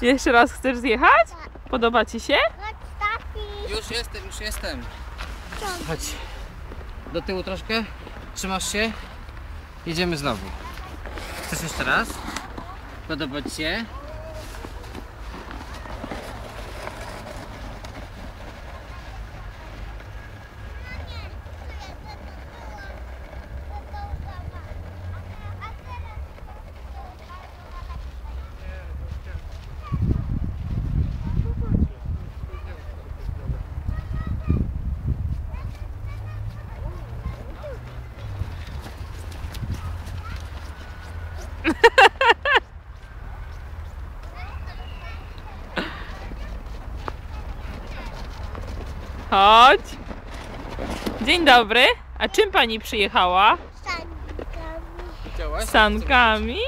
Jeszcze raz chcesz zjechać? Podoba ci się? Już jestem, już jestem. Chodź. Do tyłu troszkę. Trzymasz się. Jedziemy znowu. Chcesz jeszcze raz? Podoba ci się? Chodź. Dzień dobry. A czym pani przyjechała? Sankami. Sankami?